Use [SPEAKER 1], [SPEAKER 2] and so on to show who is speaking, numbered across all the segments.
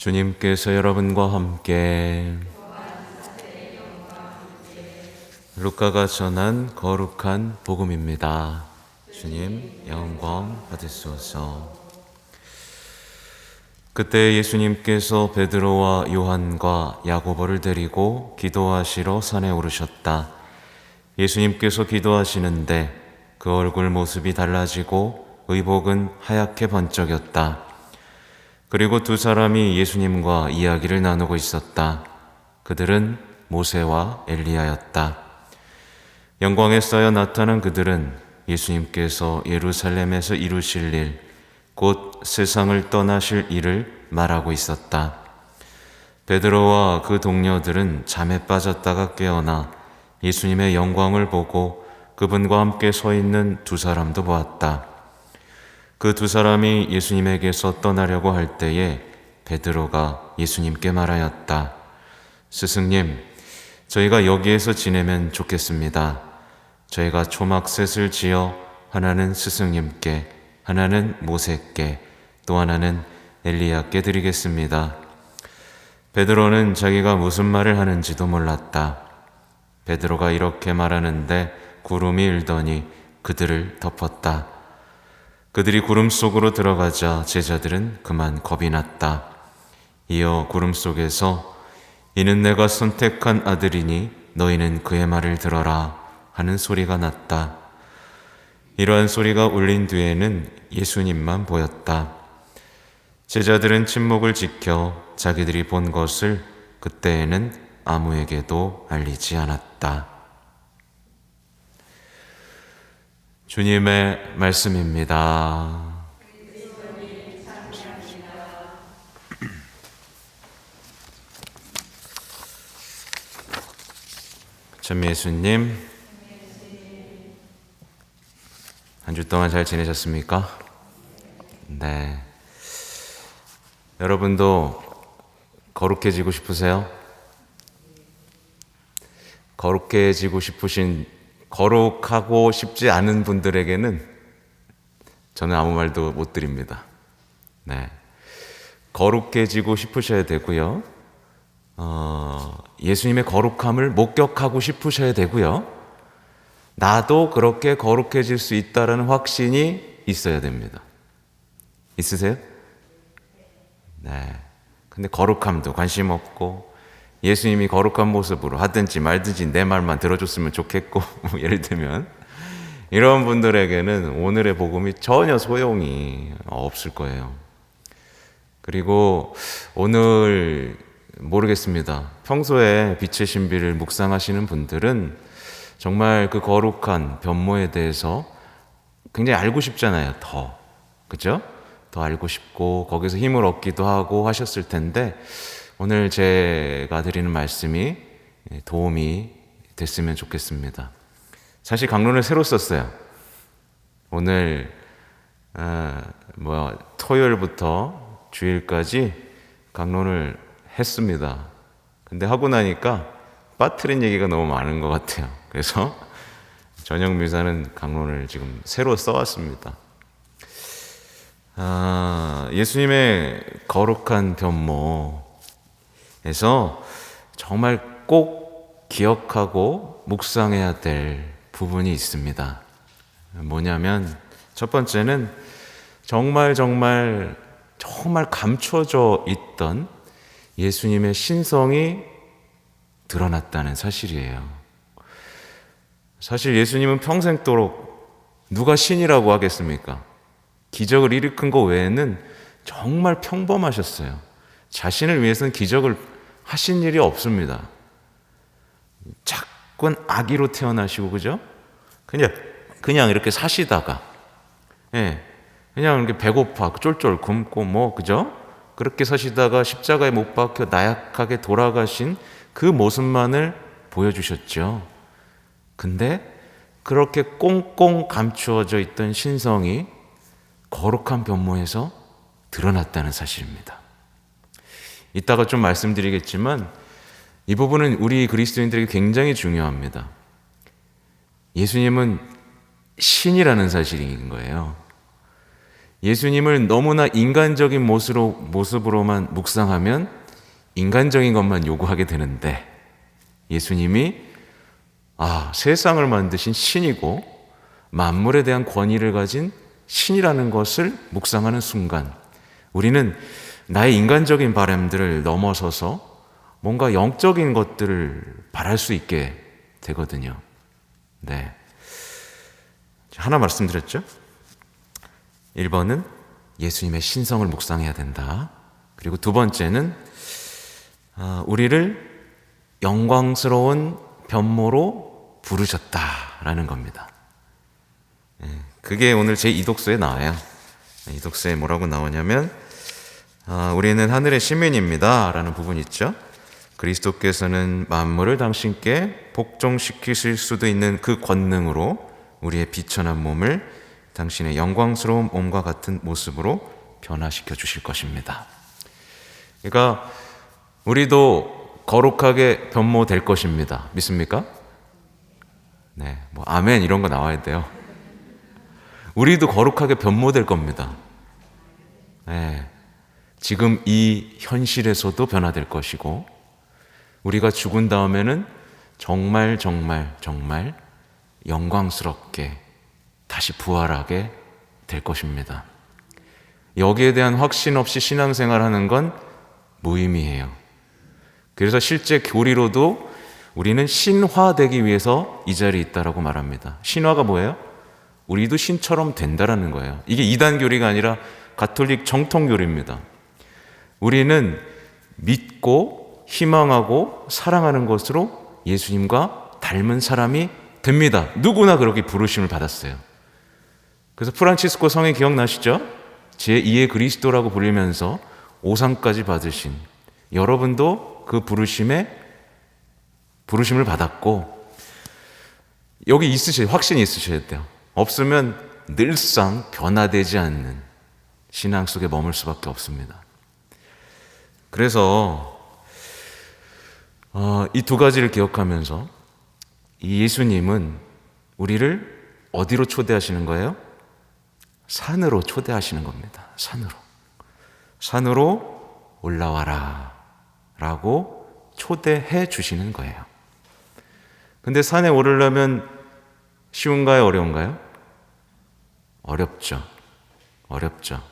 [SPEAKER 1] 주님께서 여러분과 함께 루카가 전한 거룩한 복음입니다. 주님 영광 받으소서. 그때 예수님께서 베드로와 요한과 야고보를 데리고 기도하시러 산에 오르셨다. 예수님께서 기도하시는데 그 얼굴 모습이 달라지고 의복은 하얗게 번쩍였다. 그리고 두 사람이 예수님과 이야기를 나누고 있었다. 그들은 모세와 엘리야였다. 영광에 쌓여 나타난 그들은 예수님께서 예루살렘에서 이루실 일, 곧 세상을 떠나실 일을 말하고 있었다. 베드로와 그 동료들은 잠에 빠졌다가 깨어나 예수님의 영광을 보고 그분과 함께 서 있는 두 사람도 보았다. 그 두 사람이 예수님에게서 떠나려고 할 때에 베드로가 예수님께 말하였다. 스승님, 저희가 여기에서 지내면 좋겠습니다. 저희가 초막 셋을 지어 하나는 스승님께, 하나는 모세께, 또 하나는 엘리야께 드리겠습니다. 베드로는 자기가 무슨 말을 하는지도 몰랐다. 베드로가 이렇게 말하는데 구름이 일더니 그들을 덮었다. 그들이 구름 속으로 들어가자 제자들은 그만 겁이 났다. 이어 구름 속에서 이는 내가 선택한 아들이니 너희는 그의 말을 들어라 하는 소리가 났다. 이러한 소리가 울린 뒤에는 예수님만 보였다. 제자들은 침묵을 지켜 자기들이 본 것을 그때에는 아무에게도 알리지 않았다. 주님의 말씀입니다. 전 예수님, 한 주 동안 잘 지내셨습니까? 네. 여러분도 거룩해지고 싶으세요? 거룩해지고 싶으신, 거룩하고 싶지 않은 분들에게는 저는 아무 말도 못 드립니다. 네. 거룩해지고 싶으셔야 되고요. 어, 예수님의 거룩함을 목격하고 싶으셔야 되고요. 나도 그렇게 거룩해질 수 있다라는 확신이 있어야 됩니다. 있으세요? 네. 근데 거룩함도 관심 없고 예수님이 거룩한 모습으로 하든지 말든지 내 말만 들어줬으면 좋겠고 뭐 예를 들면 이런 분들에게는 오늘의 복음이 전혀 소용이 없을 거예요. 그리고 오늘 모르겠습니다. 평소에 빛의 신비를 묵상하시는 분들은 정말 그 거룩한 변모에 대해서 굉장히 알고 싶잖아요. 더. 그죠? 더 알고 싶고 거기서 힘을 얻기도 하고 하셨을 텐데 오늘 제가 드리는 말씀이 도움이 됐으면 좋겠습니다. 사실 강론을 새로 썼어요. 오늘 아, 뭐 토요일부터 주일까지 강론을 했습니다. 근데 하고 나니까 빠트린 얘기가 너무 많은 것 같아요. 그래서 저녁 미사는 강론을 지금 새로 써왔습니다. 아, 예수님의 거룩한 변모 에서 정말 꼭 기억하고 묵상해야 될 부분이 있습니다. 뭐냐면 첫 번째는 정말 정말 정말 감춰져 있던 예수님의 신성이 드러났다는 사실이에요. 사실 예수님은 평생도록 누가 신이라고 하겠습니까? 기적을 일으킨 것 외에는 정말 평범하셨어요. 자신을 위해서는 기적을 하신 일이 없습니다. 자꾸 아기로 태어나시고, 그죠? 그냥, 그냥 이렇게 사시다가, 예, 그냥 이렇게 배고파, 쫄쫄 굶고, 뭐, 그죠? 그렇게 사시다가 십자가에 못 박혀 나약하게 돌아가신 그 모습만을 보여주셨죠. 근데 그렇게 꽁꽁 감추어져 있던 신성이 거룩한 변모에서 드러났다는 사실입니다. 이따가 좀 말씀드리겠지만 이 부분은 우리 그리스도인들에게 굉장히 중요합니다. 예수님은 신이라는 사실인 거예요. 예수님을 너무나 인간적인 모습으로, 모습으로만 묵상하면 인간적인 것만 요구하게 되는데 예수님이 아, 세상을 만드신 신이고 만물에 대한 권위를 가진 신이라는 것을 묵상하는 순간 우리는 나의 인간적인 바람들을 넘어서서 뭔가 영적인 것들을 바랄 수 있게 되거든요. 네. 하나 말씀드렸죠? 1번은 예수님의 신성을 묵상해야 된다. 그리고 두 번째는 아, 우리를 영광스러운 변모로 부르셨다라는 겁니다. 예, 그게 오늘 제 이독서에 나와요. 이독서에 뭐라고 나오냐면 아, 우리는 하늘의 시민입니다. 라는 부분이 있죠. 그리스도께서는 만물을 당신께 복종시키실 수도 있는 그 권능으로 우리의 비천한 몸을 당신의 영광스러운 몸과 같은 모습으로 변화시켜 주실 것입니다. 그러니까 우리도 거룩하게 변모될 것입니다. 믿습니까? 네, 뭐 아멘 이런 거 나와야 돼요. 우리도 거룩하게 변모될 겁니다. 네, 지금 이 현실에서도 변화될 것이고 우리가 죽은 다음에는 정말 정말 정말 영광스럽게 다시 부활하게 될 것입니다. 여기에 대한 확신 없이 신앙생활 하는 건 무의미해요. 그래서 실제 교리로도 우리는 신화되기 위해서 이 자리에 있다라고 말합니다. 신화가 뭐예요? 우리도 신처럼 된다라는 거예요. 이게 이단 교리가 아니라 가톨릭 정통 교리입니다. 우리는 믿고 희망하고 사랑하는 것으로 예수님과 닮은 사람이 됩니다. 누구나 그렇게 부르심을 받았어요. 그래서 프란치스코 성의 기억나시죠? 제2의 그리스도라고 불리면서 오상까지 받으신 여러분도 그 부르심에 부르심을 받았고 여기 있으셔야 확신이 있으셔야 돼요. 없으면 늘상 변화되지 않는 신앙 속에 머물 수밖에 없습니다. 그래서 어, 이 두 가지를 기억하면서 이 예수님은 우리를 어디로 초대하시는 거예요? 산으로 초대하시는 겁니다. 산으로. 산으로 올라와라. 라고 초대해 주시는 거예요. 근데 산에 오르려면 쉬운가요? 어려운가요? 어렵죠. 어렵죠.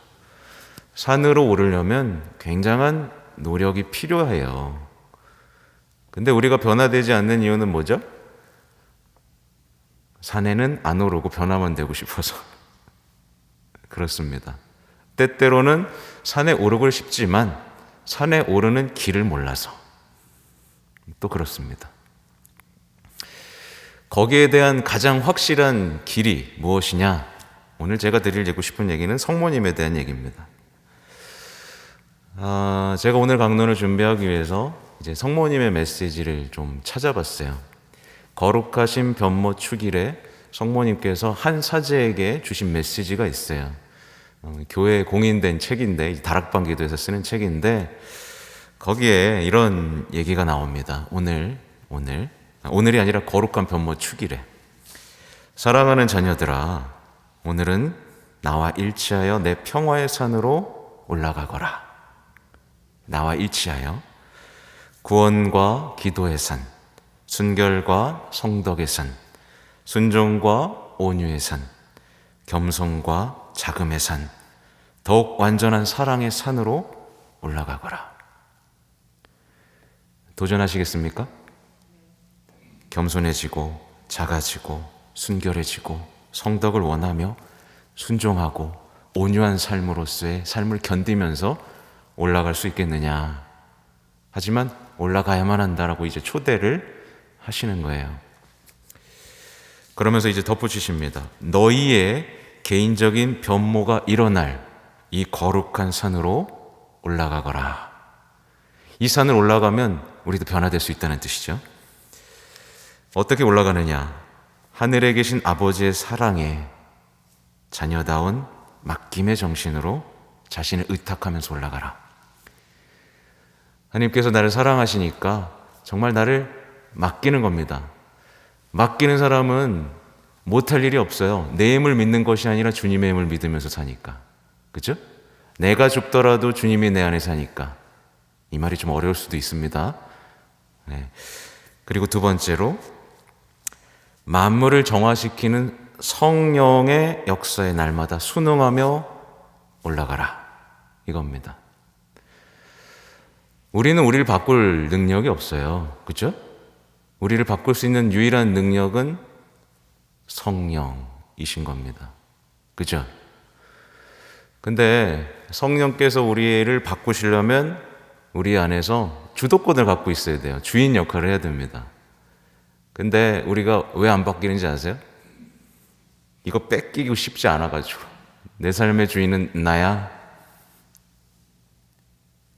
[SPEAKER 1] 산으로 오르려면 굉장한 노력이 필요해요. 근데 우리가 변화되지 않는 이유는 뭐죠? 산에는 안 오르고 변화만 되고 싶어서. 그렇습니다. 때때로는 산에 오르고 싶지만 산에 오르는 길을 몰라서 또 그렇습니다. 거기에 대한 가장 확실한 길이 무엇이냐? 오늘 제가 드리고 싶은 얘기는 성모님에 대한 얘기입니다. 아, 제가 오늘 강론을 준비하기 위해서 이제 성모님의 메시지를 좀 찾아봤어요. 거룩하신 변모 축일에 성모님께서 한 사제에게 주신 메시지가 있어요. 어, 교회 공인된 책인데 다락방 기도에서 쓰는 책인데 거기에 이런 얘기가 나옵니다. 오늘 오늘 아, 오늘이 아니라 거룩한 변모 축일에 사랑하는 자녀들아 오늘은 나와 일치하여 내 평화의 산으로 올라가거라. 나와 일치하여 구원과 기도의 산, 순결과 성덕의 산, 순종과 온유의 산, 겸손과 자금의 산, 더욱 완전한 사랑의 산으로 올라가거라. 도전하시겠습니까? 겸손해지고 작아지고 순결해지고 성덕을 원하며 순종하고 온유한 삶으로서의 삶을 견디면서 올라갈 수 있겠느냐. 하지만 올라가야만 한다라고 이제 초대를 하시는 거예요. 그러면서 이제 덧붙이십니다. 너희의 개인적인 변모가 일어날 이 거룩한 산으로 올라가거라. 이 산을 올라가면 우리도 변화될 수 있다는 뜻이죠. 어떻게 올라가느냐? 하늘에 계신 아버지의 사랑에 자녀다운 맡김의 정신으로 자신을 의탁하면서 올라가라. 하나님께서 나를 사랑하시니까 정말 나를 맡기는 겁니다. 맡기는 사람은 못할 일이 없어요. 내 힘을 믿는 것이 아니라 주님의 힘을 믿으면서 사니까. 그죠? 내가 죽더라도 주님이 내 안에 사니까. 이 말이 좀 어려울 수도 있습니다. 네. 그리고 두 번째로, 만물을 정화시키는 성령의 역사에 날마다 순응하며 올라가라. 이겁니다. 우리는 우리를 바꿀 능력이 없어요. 그죠? 우리를 바꿀 수 있는 유일한 능력은 성령이신 겁니다. 그죠? 근데 성령께서 우리를 바꾸시려면 우리 안에서 주도권을 갖고 있어야 돼요. 주인 역할을 해야 됩니다. 근데 우리가 왜 안 바뀌는지 아세요? 이거 뺏기고 싶지 않아가지고. 내 삶의 주인은 나야.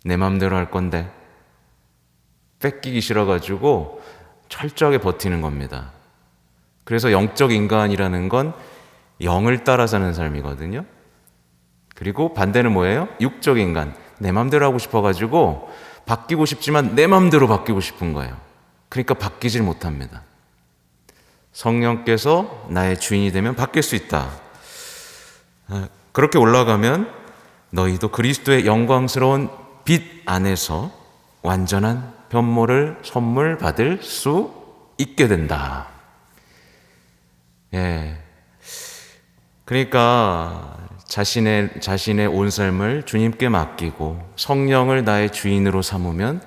[SPEAKER 1] 내 맘대로 할 건데. 뺏기기 싫어가지고 철저하게 버티는 겁니다. 그래서 영적 인간이라는 건 영을 따라 사는 삶이거든요. 그리고 반대는 뭐예요? 육적 인간. 내 맘대로 하고 싶어가지고 바뀌고 싶지만 내 맘대로 바뀌고 싶은 거예요. 그러니까 바뀌질 못합니다. 성령께서 나의 주인이 되면 바뀔 수 있다. 아, 그렇게 올라가면 너희도 그리스도의 영광스러운 빛 안에서 완전한 변모를 선물 받을 수 있게 된다. 예. 그러니까 자신의 자신의 온 삶을 주님께 맡기고 성령을 나의 주인으로 삼으면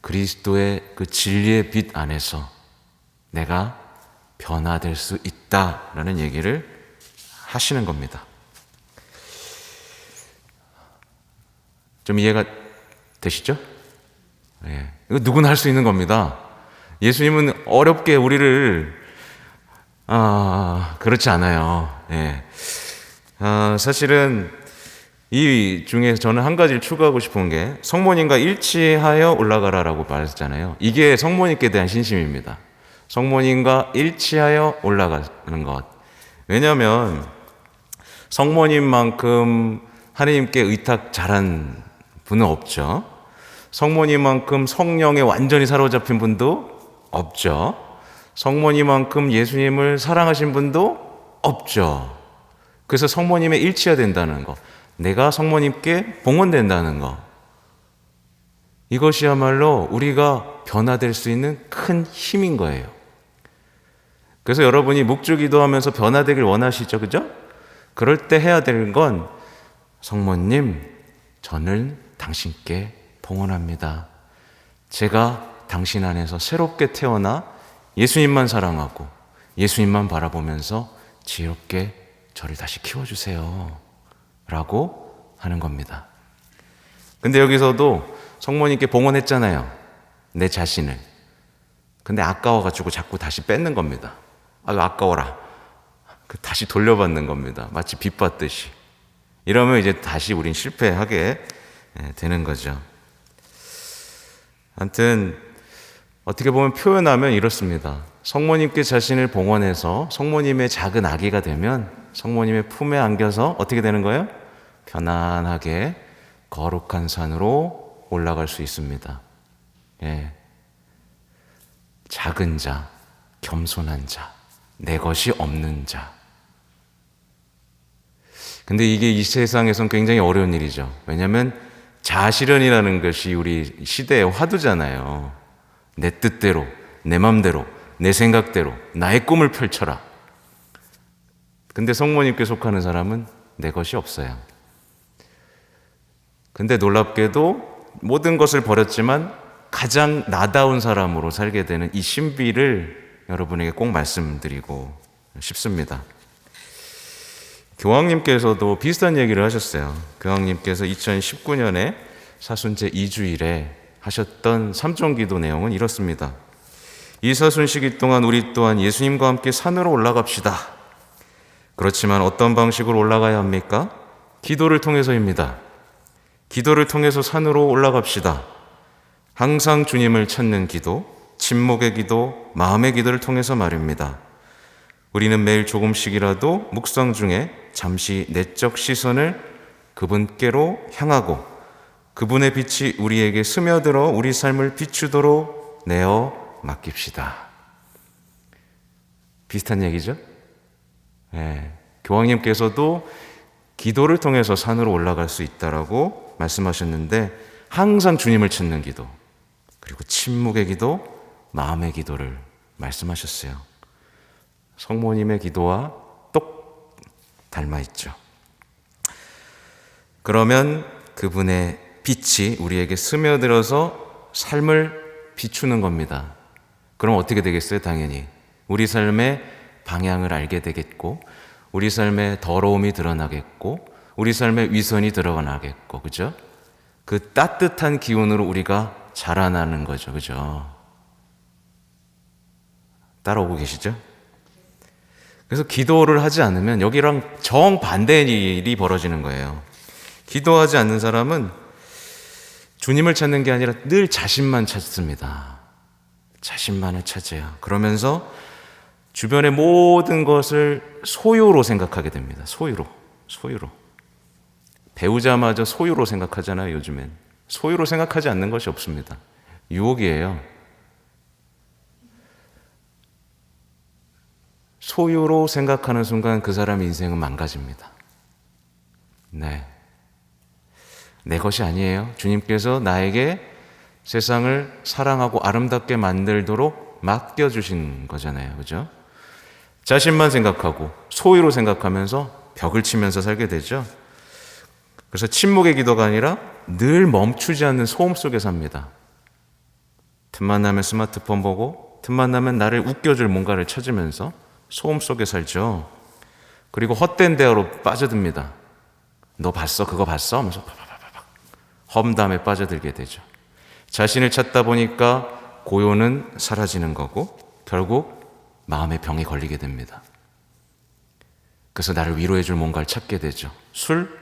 [SPEAKER 1] 그리스도의 그 진리의 빛 안에서 내가 변화될 수 있다라는 얘기를 하시는 겁니다. 좀 이해가 되시죠? 예. 이거 누구나 할 수 있는 겁니다. 예수님은 어렵게 우리를 아 그렇지 않아요. 예. 아, 사실은 이 중에 저는 한 가지를 추가하고 싶은 게 성모님과 일치하여 올라가라라고 말했잖아요. 이게 성모님께 대한 신심입니다. 성모님과 일치하여 올라가는 것. 왜냐하면 성모님만큼 하느님께 의탁 잘한 분은 없죠. 성모님만큼 성령에 완전히 사로잡힌 분도 없죠. 성모님만큼 예수님을 사랑하신 분도 없죠. 그래서 성모님의 일치해야 된다는 거. 내가 성모님께 봉헌된다는 거. 이것이야말로 우리가 변화될 수 있는 큰 힘인 거예요. 그래서 여러분이 묵주 기도 하면서 변화되길 원하시죠. 그죠? 그럴 때 해야 되는 건 성모님, 저는 당신께 봉헌합니다. 제가 당신 안에서 새롭게 태어나 예수님만 사랑하고 예수님만 바라보면서 지혜롭게 저를 다시 키워주세요. 라고 하는 겁니다. 근데 여기서도 성모님께 봉헌했잖아요. 내 자신을. 근데 아까워가지고 자꾸 다시 뺏는 겁니다. 아유, 아까워라. 그 다시 돌려받는 겁니다. 마치 빚 받듯이. 이러면 이제 다시 우린 실패하게 예, 되는 거죠. 아무튼 어떻게 보면 표현하면 이렇습니다. 성모님께 자신을 봉헌해서 성모님의 작은 아기가 되면 성모님의 품에 안겨서 어떻게 되는 거예요? 편안하게 거룩한 산으로 올라갈 수 있습니다. 예. 작은 자, 겸손한 자, 내 것이 없는 자. 근데 이게 이 세상에선 굉장히 어려운 일이죠. 왜냐하면 자아실현이라는 것이 우리 시대의 화두잖아요. 내 뜻대로, 내 맘대로, 내 생각대로, 나의 꿈을 펼쳐라. 근데 성모님께 속하는 사람은 내 것이 없어요. 근데 놀랍게도 모든 것을 버렸지만 가장 나다운 사람으로 살게 되는 이 신비를 여러분에게 꼭 말씀드리고 싶습니다. 교황님께서도 비슷한 얘기를 하셨어요. 교황님께서 2019년에 사순제 2주일에 하셨던 삼종기도 내용은 이렇습니다. 이 사순 시기 동안 우리 또한 예수님과 함께 산으로 올라갑시다. 그렇지만 어떤 방식으로 올라가야 합니까? 기도를 통해서입니다. 기도를 통해서 산으로 올라갑시다. 항상 주님을 찾는 기도, 침묵의 기도, 마음의 기도를 통해서 말입니다. 우리는 매일 조금씩이라도 묵상 중에 잠시 내적 시선을 그분께로 향하고 그분의 빛이 우리에게 스며들어 우리 삶을 비추도록 내어 맡깁시다. 비슷한 얘기죠? 예, 교황님께서도 기도를 통해서 산으로 올라갈 수 있다라고 말씀하셨는데 항상 주님을 찾는 기도 그리고 침묵의 기도, 마음의 기도를 말씀하셨어요. 성모님의 기도와 똑 닮아 있죠. 그러면 그분의 빛이 우리에게 스며들어서 삶을 비추는 겁니다. 그럼 어떻게 되겠어요? 당연히. 우리 삶의 방향을 알게 되겠고, 우리 삶의 더러움이 드러나겠고, 우리 삶의 위선이 드러나겠고, 그죠? 그 따뜻한 기운으로 우리가 자라나는 거죠. 그죠? 따라오고 계시죠? 그래서 기도를 하지 않으면 여기랑 정반대의 일이 벌어지는 거예요. 기도하지 않는 사람은 주님을 찾는 게 아니라 늘 자신만 찾습니다. 자신만을 찾아요. 그러면서 주변의 모든 것을 소유로 생각하게 됩니다. 소유로. 소유로. 배우자마저 소유로 생각하잖아요, 요즘엔. 소유로 생각하지 않는 것이 없습니다. 유혹이에요. 소유로 생각하는 순간 그 사람 인생은 망가집니다. 네. 내 것이 아니에요. 주님께서 나에게 세상을 사랑하고 아름답게 만들도록 맡겨주신 거잖아요. 그죠? 자신만 생각하고 소유로 생각하면서 벽을 치면서 살게 되죠. 그래서 침묵의 기도가 아니라 늘 멈추지 않는 소음 속에 삽니다. 틈만 나면 스마트폰 보고 틈만 나면 나를 웃겨줄 뭔가를 찾으면서 소음 속에 살죠. 그리고 헛된 대화로 빠져듭니다. 너 봤어? 그거 봤어? 하면서 파파파파 험담에 빠져들게 되죠. 자신을 찾다 보니까 고요는 사라지는 거고 결국 마음의 병이 걸리게 됩니다. 그래서 나를 위로해 줄 뭔가를 찾게 되죠. 술,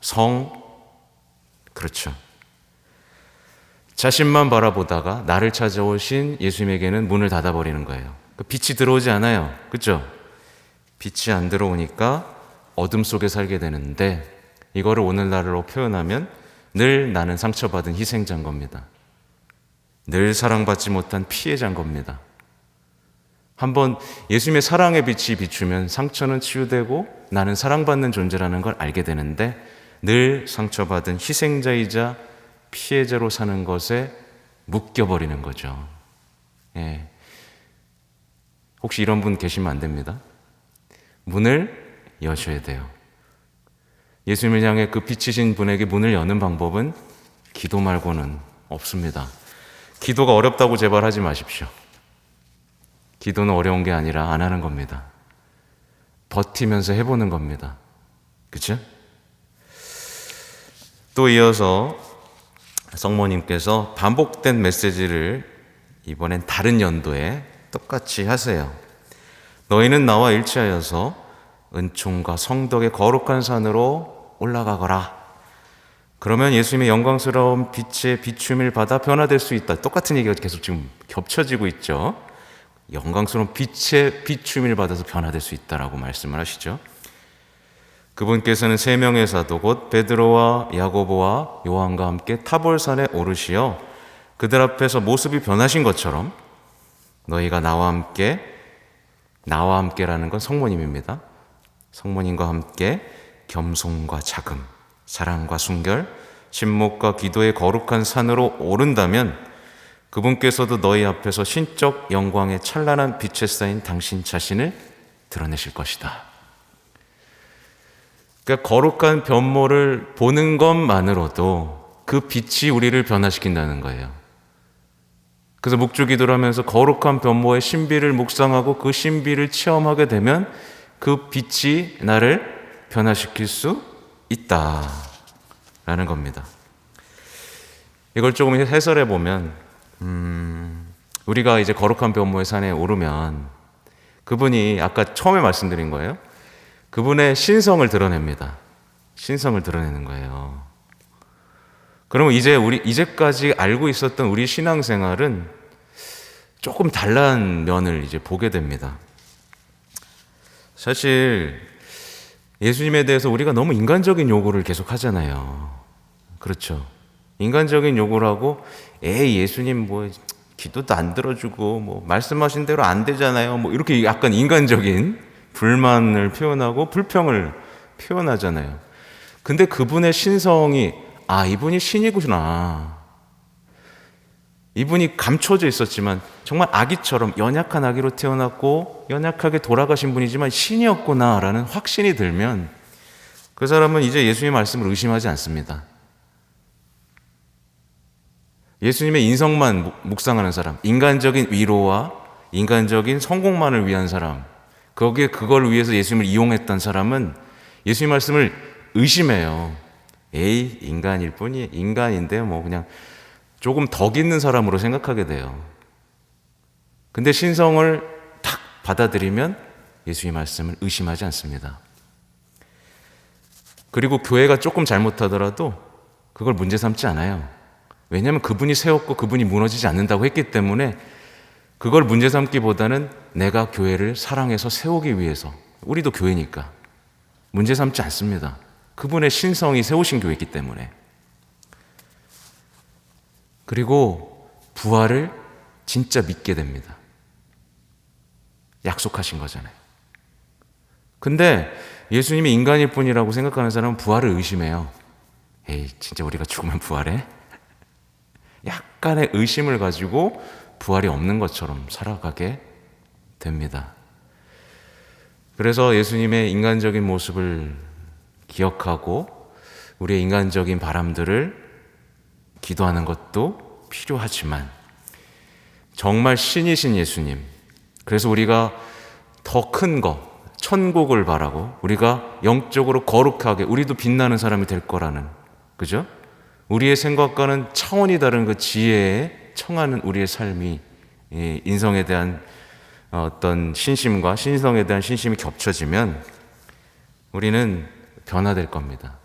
[SPEAKER 1] 성, 그렇죠. 자신만 바라보다가 나를 찾아오신 예수님에게는 문을 닫아버리는 거예요. 그 빛이 들어오지 않아요. 그죠? 빛이 안 들어오니까 어둠 속에 살게 되는데 이거를 오늘날로 표현하면 늘 나는 상처받은 희생자인 겁니다. 늘 사랑받지 못한 피해자인 겁니다. 한번 예수님의 사랑의 빛이 비추면 상처는 치유되고 나는 사랑받는 존재라는 걸 알게 되는데 늘 상처받은 희생자이자 피해자로 사는 것에 묶여버리는 거죠. 예. 혹시 이런 분 계시면 안 됩니다. 문을 여셔야 돼요. 예수님을 향해 그 빛이신 분에게 문을 여는 방법은 기도 말고는 없습니다. 기도가 어렵다고 제발 하지 마십시오. 기도는 어려운 게 아니라 안 하는 겁니다. 버티면서 해보는 겁니다. 그쵸? 또 이어서 성모님께서 반복된 메시지를 이번엔 다른 연도에 똑같이 하세요. 너희는 나와 일치하여서 은총과 성덕의 거룩한 산으로 올라가거라. 그러면 예수님의 영광스러운 빛의 비춤을 받아 변화될 수 있다. 똑같은 얘기가 계속 지금 겹쳐지고 있죠. 영광스러운 빛의 비춤을 받아서 변화될 수 있다라고 말씀을 하시죠. 그분께서는 세 명의 사도 곧 베드로와 야고보와 요한과 함께 타볼산에 오르시어 그들 앞에서 모습이 변하신 것처럼 너희가 나와 함께 나와 함께라는 건 성모님입니다. 성모님과 함께 겸손과 자금, 사랑과 순결, 침묵과 기도의 거룩한 산으로 오른다면 그분께서도 너희 앞에서 신적 영광의 찬란한 빛에 쌓인 당신 자신을 드러내실 것이다. 그러니까 거룩한 변모를 보는 것만으로도 그 빛이 우리를 변화시킨다는 거예요. 그래서 묵주 기도를 하면서 거룩한 변모의 신비를 묵상하고 그 신비를 체험하게 되면 그 빛이 나를 변화시킬 수 있다 라는 겁니다. 이걸 조금 해설해 보면 음, 우리가 이제 거룩한 변모의 산에 오르면 그분이 아까 처음에 말씀드린 거예요. 그분의 신성을 드러냅니다. 신성을 드러내는 거예요. 그러면 이제 우리 이제까지 알고 있었던 우리 신앙생활은 조금 달라는 면을 이제 보게 됩니다. 사실 예수님에 대해서 우리가 너무 인간적인 요구를 계속 하잖아요. 그렇죠. 인간적인 요구를 하고, 에이, 예수님 뭐, 기도도 안 들어주고, 뭐, 말씀하신 대로 안 되잖아요. 뭐, 이렇게 약간 인간적인 불만을 표현하고 불평을 표현하잖아요. 근데 그분의 신성이 아 이분이 신이구나. 이분이 감춰져 있었지만 정말 아기처럼 연약한 아기로 태어났고 연약하게 돌아가신 분이지만 신이었구나라는 확신이 들면 그 사람은 이제 예수님의 말씀을 의심하지 않습니다. 예수님의 인성만 묵상하는 사람, 인간적인 위로와 인간적인 성공만을 위한 사람, 거기에 그걸 위해서 예수님을 이용했던 사람은 예수님 말씀을 의심해요. 에이, 인간일 뿐이 인간인데 뭐 그냥 조금 덕 있는 사람으로 생각하게 돼요. 근데 신성을 탁 받아들이면 예수의 말씀을 의심하지 않습니다. 그리고 교회가 조금 잘못하더라도 그걸 문제 삼지 않아요. 왜냐하면 그분이 세웠고 그분이 무너지지 않는다고 했기 때문에 그걸 문제 삼기보다는 내가 교회를 사랑해서 세우기 위해서 우리도 교회니까 문제 삼지 않습니다. 그분의 신성이 세우신 교회이기 때문에 그리고 부활을 진짜 믿게 됩니다. 약속하신 거잖아요. 근데 예수님이 인간일 뿐이라고 생각하는 사람은 부활을 의심해요. 에이, 진짜 우리가 죽으면 부활해? 약간의 의심을 가지고 부활이 없는 것처럼 살아가게 됩니다. 그래서 예수님의 인간적인 모습을 기억하고 우리의 인간적인 바람들을 기도하는 것도 필요하지만 정말 신이신 예수님, 그래서 우리가 더 큰 거, 천국을 바라고 우리가 영적으로 거룩하게 우리도 빛나는 사람이 될 거라는 그죠? 우리의 생각과는 차원이 다른 그 지혜에 청하는 우리의 삶이 인성에 대한 어떤 신심과 신성에 대한 신심이 겹쳐지면 우리는 변화될 겁니다.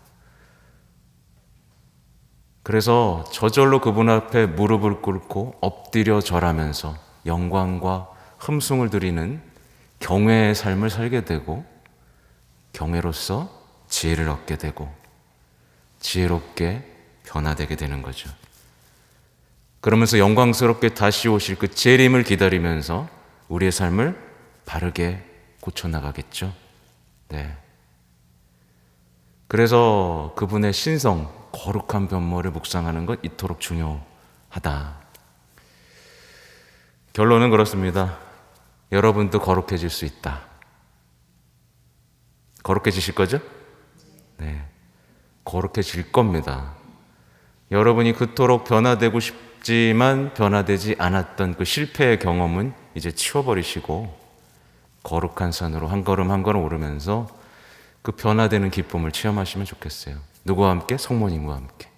[SPEAKER 1] 그래서 저절로 그분 앞에 무릎을 꿇고 엎드려 절하면서 영광과 흠숭을 드리는 경외의 삶을 살게 되고 경외로서 지혜를 얻게 되고 지혜롭게 변화되게 되는 거죠. 그러면서 영광스럽게 다시 오실 그 재림을 기다리면서 우리의 삶을 바르게 고쳐나가겠죠. 네. 그래서 그분의 신성, 거룩한 변모를 묵상하는 것 이토록 중요하다. 결론은 그렇습니다. 여러분도 거룩해질 수 있다. 거룩해지실 거죠? 네. 거룩해질 겁니다. 여러분이 그토록 변화되고 싶지만 변화되지 않았던 그 실패의 경험은 이제 치워버리시고 거룩한 산으로 한 걸음 한 걸음 오르면서 그 변화되는 기쁨을 체험하시면 좋겠어요. 누구와 함께? 성모님과 함께.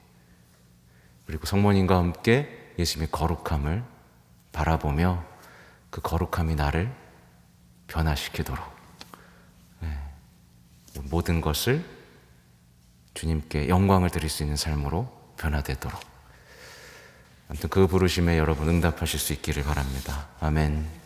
[SPEAKER 1] 그리고 성모님과 함께 예수님의 거룩함을 바라보며 그 거룩함이 나를 변화시키도록 네. 모든 것을 주님께 영광을 드릴 수 있는 삶으로 변화되도록 아무튼 그 부르심에 여러분 응답하실 수 있기를 바랍니다. 아멘.